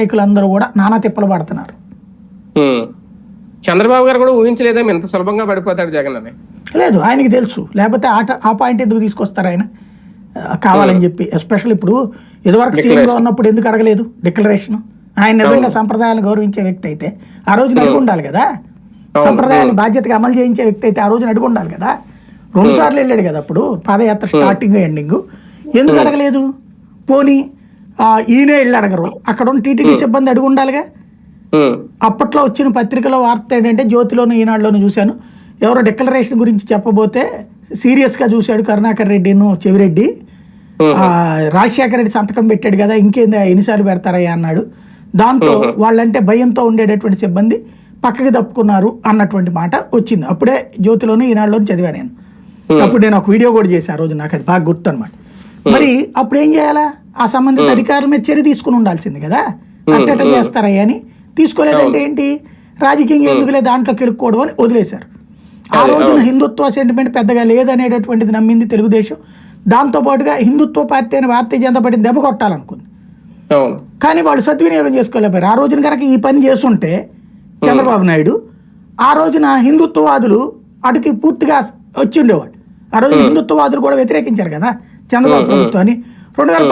నాయకులందరూ కూడా నానా తిప్పలు పడుతున్నారు. చంద్రబాబు గారు కూడా ఊహించలేదేమో ఇంత సులభంగా పడిపోతాడు జగన్ అని. లేదు ఆయనకి తెలుసు. లేకపోతే ఆట ఆ పాయింట్ ఎందుకు తీసుకొస్తారు ఆయన? కావాలని చెప్పి. ఎస్పెషల్ ఇప్పుడు ఇదివరకు సీఎంలో ఉన్నప్పుడు ఎందుకు అడగలేదు? డిక్లరేషన్ ఆయన నిజంగా సంప్రదాయాలను గౌరవించే వ్యక్తి అయితే ఆ రోజున అడిగి ఉండాలి కదా? సంప్రదాయాన్ని బాధ్యతగా అమలు చేయించే వ్యక్తి అయితే ఆ రోజున అడిగి ఉండాలి కదా? రెండు సార్లు వెళ్ళాడు కదా అప్పుడు పాదయాత్ర స్టార్టింగ్ ఎండింగ్ ఎందుకు అడగలేదు? పోనీ ఈయనే వెళ్ళి అడగరు అక్కడ ఉన్న టీటీడీ సిబ్బంది అడిగి ఉండాలిగా. అప్పట్లో వచ్చిన పత్రికలో వార్త ఏంటంటే జ్యోతిలోను ఈనాడులోను చూశాను. ఎవరో డిక్లరేషన్ గురించి చెప్పబోతే సీరియస్గా చూశాడు కరుణాకర్ రెడ్డిను చెవిరెడ్డి. రాజశేఖర రెడ్డి సంతకం పెట్టాడు కదా ఇంకేంది ఎన్నిసార్లు పెడతారయ్యా అన్నాడు. దాంతో వాళ్ళంటే భయంతో ఉండేటటువంటి సిబ్బంది పక్కకి తప్పుకున్నారు అన్నటువంటి మాట వచ్చింది. అప్పుడే జ్యోతిలోను ఈనాడులోను చదివా నేను. అప్పుడు నేను ఒక వీడియో కూడా చేశాను ఆ రోజు నాకు అది బాగా గుర్తు అనమాట మరి అప్పుడు ఏం చేయాలా? ఆ సంబంధిత అధికారుల మీద చర్య తీసుకుని ఉండాల్సింది కదా? అట్టట చేస్తారయ్యా అని? తీసుకోలేదంటే ఏంటి? రాజకీయంగా ఎందుకులే దాంట్లో కిరుక్కోవడం అని వదిలేశారు. ఆ రోజున హిందుత్వ సెంటిమెంట్ పెద్దగా లేదనేటటువంటిది నమ్మింది తెలుగుదేశం. దాంతో పాటుగా హిందుత్వ పార్టీ అని భారతీయ జనతా పార్టీని దెబ్బ కొట్టాలనుకుంది. కానీ వాళ్ళు సద్వినియోగం చేసుకోలేకపోయారు. ఆ రోజున కనుక ఈ పని చేస్తుంటే చంద్రబాబు నాయుడు ఆ రోజున హిందుత్వవాదులు అటుకి పూర్తిగా వచ్చి ఉండేవాడు ఆ రోజున హిందుత్వవాదులు కూడా వ్యతిరేకించారు కదా? చంద్రబాబు ప్రభుత్వాన్ని రెండు వేల